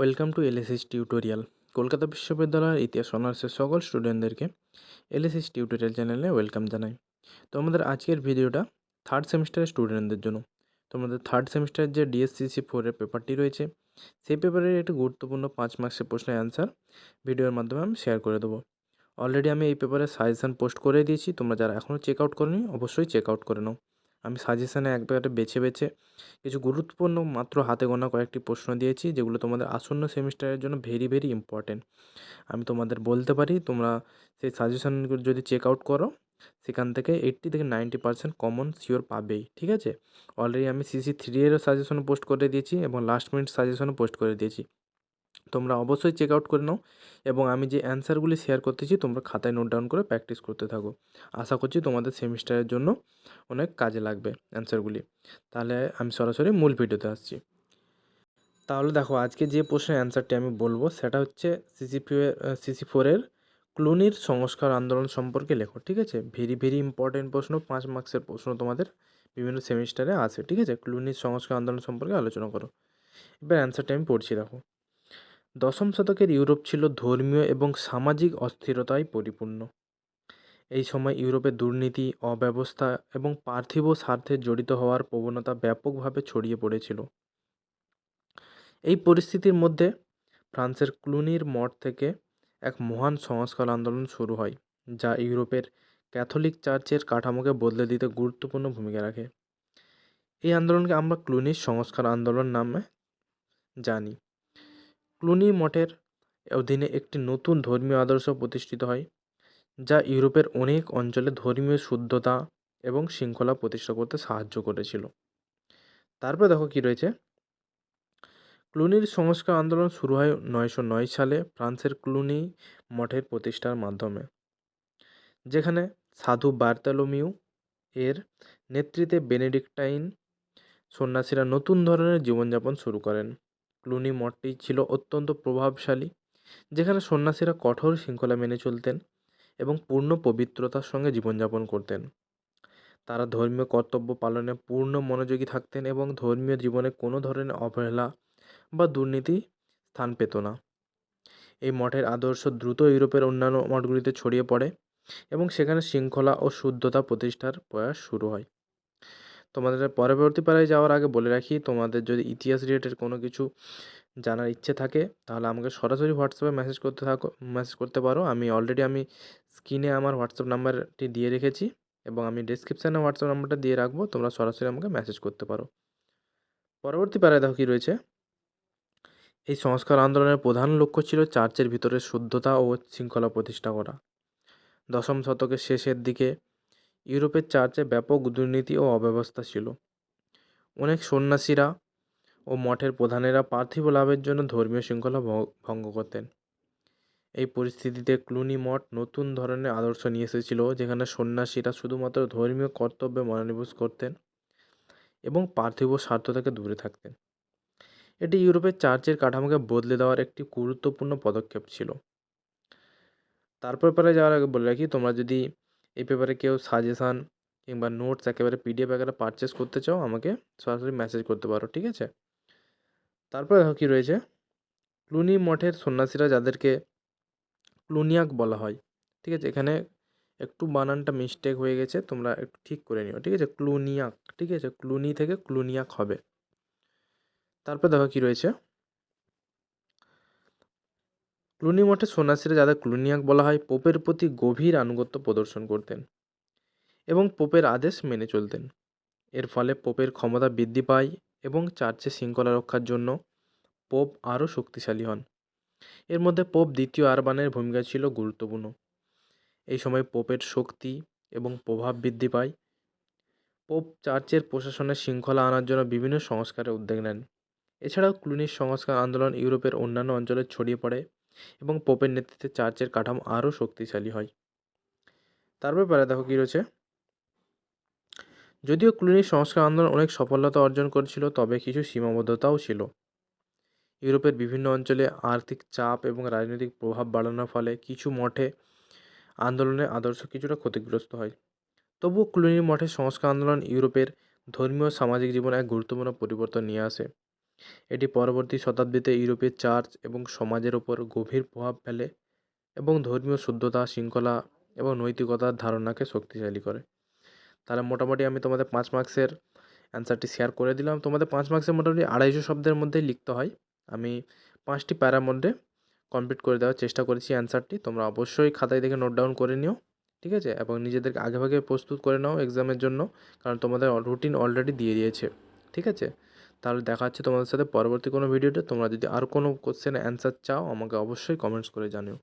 Welcome to LSS tutorial Kolkata বিশ্ববিদ্যালয়ের ইতিহাস অনার্সের সকল স্টুডেন্টদেরকে এলএসএস টিউটোরিয়াল চ্যানেলে ওয়েলকাম জানাই। তো আমাদের আজকের ভিডিওটা থার্ড সেমিস্টারের স্টুডেন্টদের জন্য। তোমাদের থার্ড সেমিস্টারের যে ডিএসসিসি ফোরের পেপারটি রয়েছে, সেই পেপারের একটি গুরুত্বপূর্ণ পাঁচ মার্কসের প্রশ্নের অ্যান্সার ভিডিওর মাধ্যমে আমি শেয়ার করে দেবো। অলরেডি আমি এই পেপারের সাজেশান পোস্ট করে দিয়েছি, তোমরা যারা এখনও চেক আউট করনি, অবশ্যই চেক আউট করে নাও। আমি সাজেশানে একবারে বেছে বেছে কিছু গুরুত্বপূর্ণ মাত্র হাতে গোনা কয়েকটি প্রশ্ন দিয়েছি, যেগুলো তোমাদের আসন্ন সেমিস্টারের জন্য ভেরি ভেরি ইম্পর্টেন্ট আমি তোমাদের বলতে পারি, তোমরা সেই সাজেশানগুলো যদি চেক আউট করো, সেখান থেকে এইট্টি থেকে নাইনটি পার্সেন্ট কমন শিওর পাবেই, ঠিক আছে? অলরেডি আমি সিসি থ্রি এরও সাজেশন পোস্ট করে দিয়েছি এবং লাস্ট মিনিট সাজেশনও পোস্ট করে দিয়েছি। তোমরা অবশ্যই চেক আউট করে নাও এবং আমি যে অ্যান্সারগুলি শেয়ার করতেছি, তোমরা খাতায় নোট ডাউন করে প্র্যাকটিস করতে থাকো। আশা করছি তোমাদের সেমিস্টারের জন্য অনেক কাজে লাগবে অ্যান্সারগুলি তাহলে আমি সরাসরি মূল ভিডিওতে আসছি। তাহলে দেখো, আজকে যে প্রশ্নের অ্যান্সারটি আমি বলব, সেটা হচ্ছে সিসি সিসি ফোরের ক্লুনির সংস্কার আন্দোলন সম্পর্কে লেখো, ঠিক আছে? ভেরি ভেরি ইম্পর্টেন্ট প্রশ্ন, পাঁচ মার্কসের প্রশ্ন তোমাদের বিভিন্ন সেমিস্টারে আছে, ঠিক আছে? ক্লুনির সংস্কার আন্দোলন সম্পর্কে আলোচনা করো। এবার অ্যান্সারটি আমি পড়ছি, দেখো। দশম শতকের ইউরোপ ছিল ধর্মীয় এবং সামাজিক অস্থিরতায় পরিপূর্ণ। এই সময় ইউরোপে দুর্নীতি, অব্যবস্থা এবং পার্থিব স্বার্থে জড়িত হওয়ার প্রবণতা ব্যাপকভাবে ছড়িয়ে পড়েছিল। এই পরিস্থিতির মধ্যে ফ্রান্সের ক্লুনির মঠ থেকে এক মহান সংস্কার আন্দোলন শুরু হয়, যা ইউরোপের ক্যাথলিক চার্চের কাঠামোকে বদলে দিতে গুরুত্বপূর্ণ ভূমিকা রাখে। এই আন্দোলনকে আমরা ক্লুনির সংস্কার আন্দোলন নামে জানি। ক্লুনি মঠের অধীনে একটি নতুন ধর্মীয় আদর্শ প্রতিষ্ঠিত হয়, যা ইউরোপের অনেক অঞ্চলে ধর্মীয় শুদ্ধতা এবং শৃঙ্খলা প্রতিষ্ঠা করতে সাহায্য করেছিল। তারপরে দেখো কী রয়েছে। ক্লুনির সংস্কার আন্দোলন শুরু হয় নয়শো নয় সালে ফ্রান্সের ক্লুনি মঠের প্রতিষ্ঠার মাধ্যমে, যেখানে সাধু বার্তালোমিউ এর নেতৃত্বে বেনেডিক্টাইন সন্ন্যাসীরা নতুন ধরনের জীবনযাপন শুরু করেন। ক্লুনি মঠটি ছিল অত্যন্ত প্রভাবশালী, যেখানে সন্ন্যাসীরা কঠোর শৃঙ্খলা মেনে চলতেন এবং পূর্ণ পবিত্রতার সঙ্গে জীবনযাপন করতেন। তারা ধর্মীয় কর্তব্য পালনে পূর্ণ মনোযোগী থাকতেন এবং ধর্মীয় জীবনে কোনো ধরনের অবহেলা বা দুর্নীতি স্থান পেত না। এই মঠের আদর্শ দ্রুত ইউরোপের অন্যান্য মঠগুলিতে ছড়িয়ে পড়ে এবং সেখানে শৃঙ্খলা ও শুদ্ধতা প্রতিষ্ঠার প্রয়াস শুরু হয়। তোমাদের পরবর্তী পাড়ায় যাওয়ার আগে বলে রাখি, তোমাদের যদি ইতিহাস রিলেটেড কোনো কিছু জানার ইচ্ছে থাকে, তাহলে আমাকে সরাসরি হোয়াটসঅ্যাপে মেসেজ করতে থাকো মেসেজ করতে পারো। আমি অলরেডি আমি স্ক্রিনে আমার হোয়াটসঅ্যাপ নাম্বারটি দিয়ে রেখেছি এবং আমি ডিসক্রিপশানে হোয়াটসঅ্যাপ নাম্বারটা দিয়ে রাখব, তোমরা সরাসরি আমাকে মেসেজ করতে পারো। পরবর্তী পাড়ায় দেখো কী রয়েছে। এই সংস্কার আন্দোলনের প্রধান লক্ষ্য ছিল চার্চের ভিতরে শুদ্ধতা ও শৃঙ্খলা প্রতিষ্ঠা করা। দশম শতকের শেষের দিকে ইউরোপের চার্চে ব্যাপক দুর্নীতি ও অব্যবস্থা ছিল। অনেক সন্ন্যাসীরা ও মঠের প্রধানেরা পার্থিব লাভের জন্য ধর্মীয় শৃঙ্খলা ভঙ্গ করতেন। এই পরিস্থিতিতে ক্লুনি মঠ নতুন ধরনের আদর্শ নিয়ে এসেছিল, যেখানে সন্ন্যাসীরা শুধুমাত্র ধর্মীয় কর্তব্যে মনোনিবেশ করতেন এবং পার্থিব স্বার্থ থেকে দূরে থাকতেন। এটি ইউরোপের চার্চের কাঠামোকে বদলে দেওয়ার একটি গুরুত্বপূর্ণ পদক্ষেপ ছিল। তারপর পরে যাওয়ার আগে বলে রাখি, তোমরা যদি এই পেপারে কেউ সাজেশান কিংবা নোটস একেবারে পিডিএফ একেবারে পারচেস করতে চাও, আমাকে সরাসরি মেসেজ করতে পারো, ঠিক আছে? তারপরে দেখো কী রয়েছে? ক্লুনি মঠের সন্ন্যাসীরা যাদেরকে ক্লুনিয়াক বলা হয়, ঠিক আছে? এখানে একটু বানানটা মিস্টেক হয়ে গেছে, তোমরা একটু ঠিক করে নিও, ঠিক আছে? ক্লুনিয়াক, ঠিক আছে? ক্লুনি থেকে ক্লুনিয়াক হবে। তারপর দেখো কী রয়েছে? ক্লুনি মঠে সন্ন্যাসীরা যাদের ক্লুনিয়াক বলা হয়, পোপের প্রতি গভীর আনুগত্য প্রদর্শন করতেন এবং পোপের আদেশ মেনে চলতেন। এর ফলে পোপের ক্ষমতা বৃদ্ধি পায় এবং চার্চে শৃঙ্খলা রক্ষার জন্য পোপ আরও শক্তিশালী হন। এর মধ্যে পোপ দ্বিতীয় আরবানের ভূমিকা ছিল গুরুত্বপূর্ণ। এই সময় পোপের শক্তি এবং প্রভাব বৃদ্ধি পায়। পোপ চার্চের প্রশাসনের শৃঙ্খলা আনার জন্য বিভিন্ন সংস্কারের উদ্যোগ নেন। এছাড়াও ক্লুনির সংস্কার আন্দোলন ইউরোপের অন্যান্য অঞ্চলে ছড়িয়ে পড়ে। এবং পোপের নেতৃত্বে চার্চের কাঠামো আরও শক্তিশালী হয়। তার ব্যাপারে দেখো কী রয়েছে? যদিও ক্লুনির সংস্কার আন্দোলন অনেক সফলতা অর্জন করেছিল, তবে কিছু সীমাবদ্ধতাও ছিল। ইউরোপের বিভিন্ন অঞ্চলে আর্থিক চাপ এবং রাজনৈতিক প্রভাব বাড়ানোর ফলে কিছু মঠে আন্দোলনের আদর্শ কিছুটা ক্ষতিগ্রস্ত হয়। তবুও ক্লুনি মঠের সংস্কার আন্দোলন ইউরোপের ধর্মীয় সামাজিক জীবনে এক গুরুত্বপূর্ণ পরিবর্তন নিয়ে আসে। এটি পরবর্তী শতাব্দীতে ইউরোপের চার্চ এবং সমাজের ওপর গভীর প্রভাব ফেলে এবং ধর্মীয় শুদ্ধতা, শৃঙ্খলা এবং নৈতিকতার ধারণাকে শক্তিশালী করে। তাহলে মোটামুটি আমি তোমাদের পাঁচ মার্কসের অ্যান্সারটি শেয়ার করে দিলাম। তোমাদের পাঁচ মার্কসের মোটামুটি আড়াইশো শব্দের মধ্যেই লিখতে হয়। আমি পাঁচটি প্যারার মধ্যে কমপ্লিট করে দেওয়ার চেষ্টা করেছি অ্যান্সারটি। তোমরা অবশ্যই খাতায় দেখে নোট ডাউন করে নিও, ঠিক আছে? এবং নিজেদেরকে আগেভাগে প্রস্তুত করে নাও এক্সামের জন্য, কারণ তোমাদের রুটিন অলরেডি দিয়ে দিয়েছে, ঠিক আছে? তাহলে দেখা হচ্ছে তোমাদের সাথে পরবর্তী কোনো ভিডিওতে। তোমরা যদি আর কোনো কোশ্চেন অ্যান্সার চাও, আমাকে অবশ্যই কমেন্টস করে জানিও।